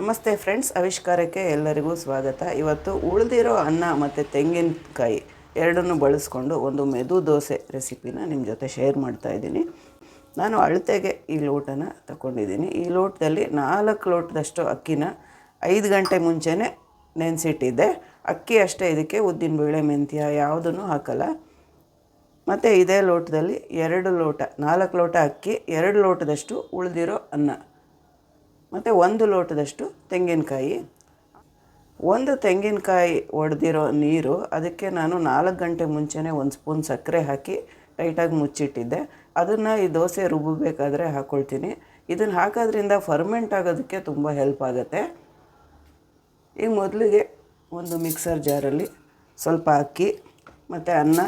ನಮಸ್ತೆ ಫ್ರೆಂಡ್ಸ್, ಆವಿಷ್ಕಾರಕ್ಕೆ ಎಲ್ಲರಿಗೂ ಸ್ವಾಗತ. ಇವತ್ತು ಉಳಿದಿರೋ ಅನ್ನ ಮತ್ತು ತೆಂಗಿನಕಾಯಿ ಎರಡನ್ನೂ ಬಳಸ್ಕೊಂಡು ಒಂದು ಮೆದು ದೋಸೆ ರೆಸಿಪಿನ ನಿಮ್ಮ ಜೊತೆ ಶೇರ್ ಮಾಡ್ತಾ ಇದ್ದೀನಿ. ನಾನು ಅಳತೆಗೆ ಈ ಲೋಟನ ತಗೊಂಡಿದ್ದೀನಿ. ಈ ಲೋಟದಲ್ಲಿ ನಾಲ್ಕು ಲೋಟದಷ್ಟು ಅಕ್ಕಿನ ಐದು ಗಂಟೆ ಮುಂಚೆನೇ ನೆನೆಸಿಟ್ಟಿದ್ದೆ. ಅಕ್ಕಿ ಅಷ್ಟೇ, ಇದಕ್ಕೆ ಉದ್ದಿನಬೇಳೆ ಮೆಂತ್ಯ ಯಾವುದನ್ನು ಹಾಕಲ್ಲ. ಮತ್ತು ಇದೇ ಲೋಟದಲ್ಲಿ ಎರಡು ಲೋಟ, ನಾಲ್ಕು ಲೋಟ ಅಕ್ಕಿ, ಎರಡು ಲೋಟದಷ್ಟು ಉಳಿದಿರೋ ಅನ್ನ. ಮತ್ತು ಒಂದು ಲೋಟದಷ್ಟು ತೆಂಗಿನಕಾಯಿ. ಒಂದು ತೆಂಗಿನಕಾಯಿ ಒಡೆದಿರೋ ನೀರು, ಅದಕ್ಕೆ ನಾನು ನಾಲ್ಕು ಗಂಟೆ ಮುಂಚೆನೇ ಒಂದು ಸ್ಪೂನ್ ಸಕ್ಕರೆ ಹಾಕಿ ಟೈಟಾಗಿ ಮುಚ್ಚಿಟ್ಟಿದ್ದೆ. ಅದನ್ನು ಈ ದೋಸೆ ರುಬ್ಬಬೇಕಾದ್ರೆ ಹಾಕ್ಕೊಳ್ತೀನಿ ಇದನ್ನು ಹಾಕೋದ್ರಿಂದ ಫರ್ಮೆಂಟ್ ಆಗೋದಕ್ಕೆ ತುಂಬ ಹೆಲ್ಪ್ ಆಗುತ್ತೆ. ಈಗ ಮೊದಲಿಗೆ ಒಂದು ಮಿಕ್ಸರ್ ಜಾರಲ್ಲಿ ಸ್ವಲ್ಪ ಅಕ್ಕಿ, ಮತ್ತು ಅನ್ನ,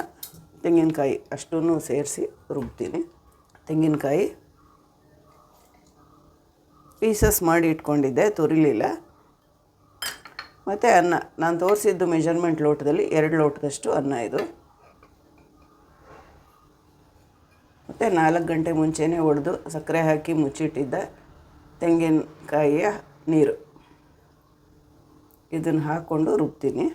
ತೆಂಗಿನಕಾಯಿ ಅಷ್ಟೂ ಸೇರಿಸಿ ರುಬ್ತೀನಿ. ತೆಂಗಿನಕಾಯಿ ಪೀಸಸ್ ಮಾಡಿ ಇಟ್ಕೊಂಡಿದ್ದೆ, ತುರಿಲಿಲ್ಲ. ಮತ್ತು ಅನ್ನ, ನಾನು ತೋರಿಸಿದ್ದು ಮೆಜರ್ಮೆಂಟ್ ಲೋಟದಲ್ಲಿ ಎರಡು ಲೋಟದಷ್ಟು ಅನ್ನ ಇದು. ಮತ್ತು ನಾಲ್ಕು ಗಂಟೆ ಮುಂಚೆನೇ ಒಡೆದು ಸಕ್ಕರೆ ಹಾಕಿ ಮುಚ್ಚಿಟ್ಟಿದ್ದ. ತೆಂಗಿನಕಾಯಿಯ ನೀರು. ಇದನ್ನು ಹಾಕ್ಕೊಂಡು ರುಬ್ತೀನಿ.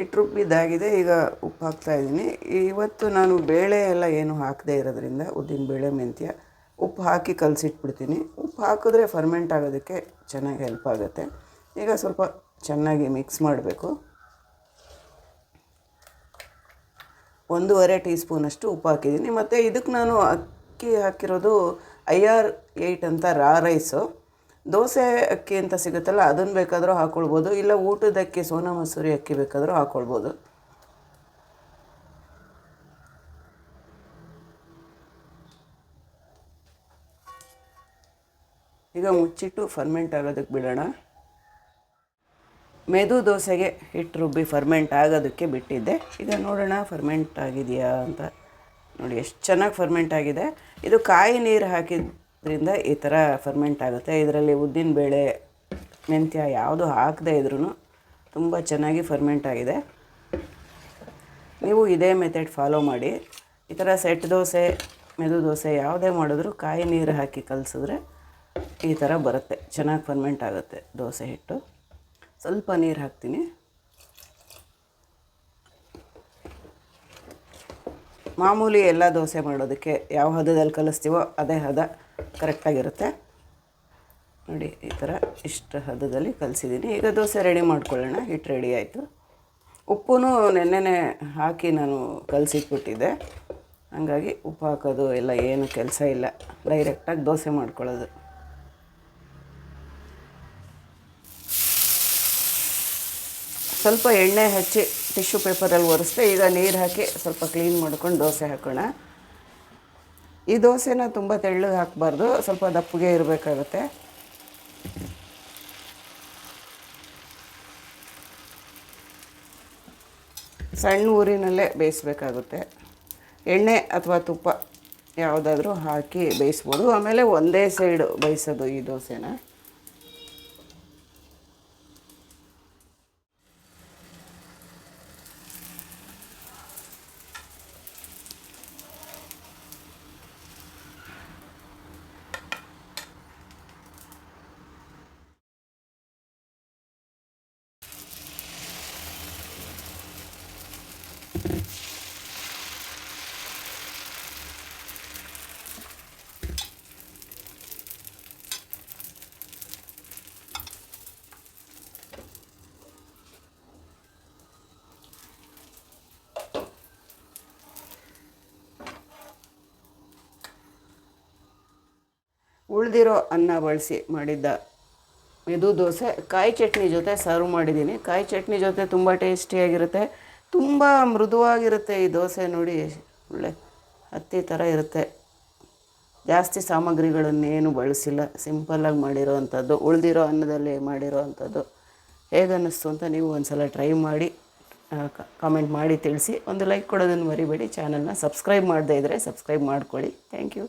ಹಿಟ್ಟು ರುಬ್ಬಿದ್ದಾಗಿದೆ ಈಗ ಉಪ್ಪು ಹಾಕ್ತಾ ಇದ್ದೀನಿ. ಇವತ್ತು ನಾನು ಬೇಳೆ ಎಲ್ಲ ಏನು ಹಾಕದೇ ಇರೋದ್ರಿಂದ ಉದ್ದಿನ ಬೇಳೆ, ಮೆಂತ್ಯ ಉಪ್ಪು ಹಾಕಿ ಕಲಸಿಟ್ಬಿಡ್ತೀನಿ. ಉಪ್ಪು ಹಾಕಿದ್ರೆ ಫರ್ಮೆಂಟ್ ಆಗೋದಕ್ಕೆ ಚೆನ್ನಾಗಿ ಹೆಲ್ಪ್ ಆಗುತ್ತೆ. ಈಗ ಸ್ವಲ್ಪ ಚೆನ್ನಾಗಿ ಮಿಕ್ಸ್ ಮಾಡಬೇಕು. ಒಂದೂವರೆ ಟೀ ಸ್ಪೂನಷ್ಟು ಉಪ್ಪು ಹಾಕಿದ್ದೀನಿ. ಮತ್ತು ಇದಕ್ಕೆ ನಾನು ಅಕ್ಕಿ ಹಾಕಿರೋದು ಐ ಆರ್ ಏಯ್ಟ್ ಅಂತ ರಾ ರೈಸು ದೋಸೆ ಅಕ್ಕಿ ಅಂತ ಸಿಗುತ್ತಲ್ಲ, ಅದನ್ನು ಬೇಕಾದರೂ ಹಾಕ್ಕೊಳ್ಬೋದು ಇಲ್ಲ ಊಟದ ಅಕ್ಕಿ, ಸೋನಾ ಮಸೂರಿ ಅಕ್ಕಿ ಬೇಕಾದರೂ ಹಾಕ್ಕೊಳ್ಬೋದು ಈಗ ಮುಚ್ಚಿಟ್ಟು ಫರ್ಮೆಂಟ್ ಆಗೋದಕ್ಕೆ ಬಿಡೋಣ. ಮೆದು ದೋಸೆಗೆ ಹಿಟ್ಟು ರುಬ್ಬಿ ಫರ್ಮೆಂಟ್ ಆಗೋದಕ್ಕೆ ಬಿಟ್ಟಿದ್ದೆ. ಈಗ ನೋಡೋಣ ಫರ್ಮೆಂಟ್ ಆಗಿದೆಯಾ ಅಂತ. ನೋಡಿ, ಎಷ್ಟು ಚೆನ್ನಾಗಿ ಫರ್ಮೆಂಟ್ ಆಗಿದೆ. ಇದು ಕಾಯಿ ನೀರು ಹಾಕಿದ್ರಿಂದ ಈ ಥರ ಫರ್ಮೆಂಟ್ ಆಗುತ್ತೆ. ಇದರಲ್ಲಿ ಉದ್ದಿನ ಬೇಳೆ, ಮೆಂತ್ಯ ಯಾವುದು ಹಾಕದೇ ಇದ್ರೂ ತುಂಬ ಚೆನ್ನಾಗಿ ಫರ್ಮೆಂಟ್ ಆಗಿದೆ. ನೀವು ಇದೇ ಮೆಥಡ್ ಫಾಲೋ ಮಾಡಿ. ಈ ಥರ ಸೆಟ್ ದೋಸೆ, ಮೆದು ದೋಸೆ ಯಾವುದೇ ಮಾಡಿದ್ರೂ ಕಾಯಿ ನೀರು ಹಾಕಿ ಕಲಸಿದ್ರೆ ಈ ಥರ ಬರುತ್ತೆ. ಚೆನ್ನಾಗಿ ಫರ್ಮೆಂಟ್ ಆಗುತ್ತೆ ದೋಸೆ ಹಿಟ್ಟು. ಸ್ವಲ್ಪ ನೀರು ಹಾಕ್ತೀನಿ. ಮಾಮೂಲಿ ಎಲ್ಲ ದೋಸೆ ಮಾಡೋದಕ್ಕೆ ಯಾವ ಹದದಲ್ಲಿ ಕಲಿಸ್ತೀವೋ ಅದೇ ಹದ. ಕರೆಕ್ಟಾಗಿರುತ್ತೆ. ನೋಡಿ, ಈ ಥರ ಇಷ್ಟು ಹದದಲ್ಲಿ ಕಲಿಸಿದ್ದೀನಿ. ಈಗ ದೋಸೆ ರೆಡಿ ಮಾಡ್ಕೊಳ್ಳೋಣ. ಹಿಟ್ಟು ರೆಡಿ ಆಯಿತು. ಉಪ್ಪು ನೆನ್ನೆನೆ ಹಾಕಿ ನಾನು ಕಲಸಿಟ್ಬಿಟ್ಟಿದ್ದೆ. ಹಾಗಾಗಿ ಉಪ್ಪು ಹಾಕೋದು ಎಲ್ಲ ಏನು ಕೆಲಸ ಇಲ್ಲ. ಡೈರೆಕ್ಟಾಗಿ ದೋಸೆ ಮಾಡ್ಕೊಳ್ಳೋದು. ಸ್ವಲ್ಪ ಎಣ್ಣೆ ಹಚ್ಚಿ ಟಿಶ್ಯೂ ಪೇಪರಲ್ಲಿ ಒರೆಸ್ದೆ, ಈಗ ನೀರು ಹಾಕಿ ಸ್ವಲ್ಪ ಕ್ಲೀನ್ ಮಾಡ್ಕೊಂಡು ದೋಸೆ ಹಾಕೋಣ. ಈ ದೋಸೆನ ತುಂಬ ತೆಳ್ಳಗೆ ಹಾಕಬಾರ್ದು, ಸ್ವಲ್ಪ ದಪ್ಪಗೆ ಇರಬೇಕಾಗುತ್ತೆ. ಸಣ್ಣ ಊರಿನಲ್ಲೇ ಬೇಯಿಸ್ಬೇಕಾಗುತ್ತೆ. ಎಣ್ಣೆ ಅಥವಾ ತುಪ್ಪ ಯಾವುದಾದ್ರೂ ಹಾಕಿ ಬೇಯಿಸ್ಬೋದು. ಆಮೇಲೆ ಒಂದೇ ಸೈಡು ಬೇಯಿಸೋದು ಈ ದೋಸೆನ. ಉಳಿದಿರೋ ಅನ್ನ ಬಳಸಿ ಮಾಡಿದ್ದ ಮೆದು ದೋಸೆ. ಕಾಯಿ ಚಟ್ನಿ ಜೊತೆ ಸರ್ವ್ ಮಾಡಿದ್ದೀನಿ. ಕಾಯಿ ಚಟ್ನಿ ಜೊತೆ ತುಂಬ ಟೇಸ್ಟಿಯಾಗಿರುತ್ತೆ. ತುಂಬ ಮೃದುವಾಗಿರುತ್ತೆ ಈ ದೋಸೆ ನೋಡಿ. ಒಳ್ಳೆ ಹತ್ತಿ ಥರ ಇರುತ್ತೆ. ಜಾಸ್ತಿ ಸಾಮಗ್ರಿಗಳನ್ನೇನು ಬಳಸಿಲ್ಲ. ಸಿಂಪಲ್ಲಾಗಿ ಮಾಡಿರೋ ಅಂಥದ್ದು ಉಳಿದಿರೋ ಅನ್ನದಲ್ಲಿ ಮಾಡಿರೋ ಅಂಥದ್ದು ಹೇಗನ್ನಿಸ್ತು ಅಂತ ನೀವು ಒಂದು ಸಲ ಟ್ರೈ ಮಾಡಿ ಕಾಮೆಂಟ್ ಮಾಡಿ ತಿಳಿಸಿ. ಒಂದು ಲೈಕ್ ಕೊಡೋದನ್ನು ಮರಿಬೇಡಿ. ಚಾನಲ್ನ ಸಬ್ಸ್ಕ್ರೈಬ್ ಮಾಡದೇ ಇದ್ದರೆ ಸಬ್ಸ್ಕ್ರೈಬ್ ಮಾಡ್ಕೊಳ್ಳಿ. Thank you.